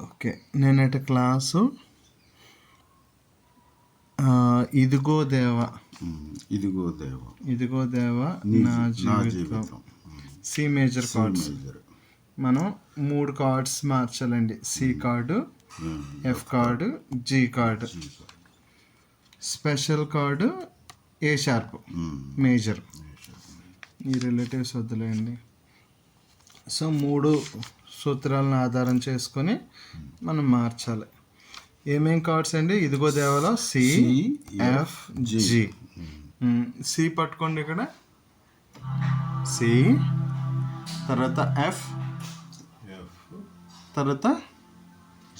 Okay నేనట class. ఇదిగో దేవ. ఇదిగో దేవ. ఇదిగో దేవ నీ జీవితం. C major chords. మనం మూడు chords మార్చాలండి. C chord F chord G chord special chord A sharp major ఈ రిలేటివ్స్ వద్దులేండి. సో మూడు సూత్రాలను ఆధారం చేసుకొని మనం మార్చాలి. ఏమేం కార్డ్స్ అండి? ఇదిగో దేవలో సి ఎఫ్ జి సి పట్టుకోండి ఇక్కడ. సి తర్వాత ఎఫ్ ఎఫ్, తర్వాత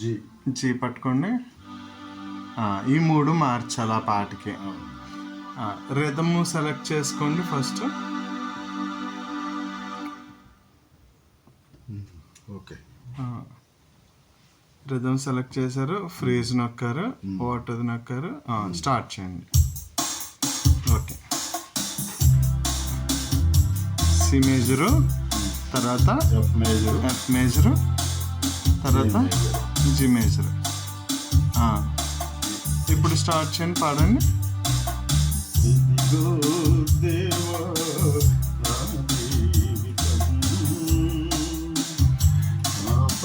జి జి పట్టుకోండి. ఈ మూడు మార్చాలి ఆ పాటకి. రిథమ్ సెలెక్ట్ చేసుకోండి ఫస్ట్ రిథమ్ సెలెక్ట్ చేశారు ఫ్రీజ్ నొక్కారు వాటర్ నొక్కారు స్టార్ట్ చేయండి. ఓకే సి మేజరు తర్వాత ఎఫ్ మేజర్ ఎఫ్ మేజరు తర్వాత జి మేజరు ఇప్పుడు స్టార్ట్ చేయండి పాడండి.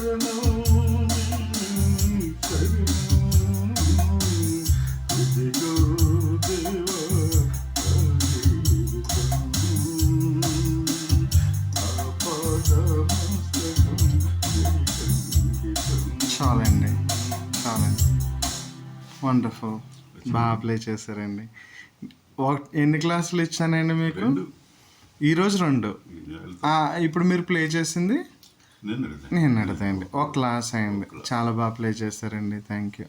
చాలండి. చాలండి. వండర్ఫుల్ బాగా ప్లే చేశారండి. ఎన్ని క్లాసులు ఇచ్చానండి మీకు? ఈరోజు రెండు. ఇప్పుడు మీరు ప్లే చేసింది? నేను నేను అడతాయండి ఒక క్లాస్ అయింది. చాలా బాగా ప్లే చేస్తారండి థ్యాంక్ యూ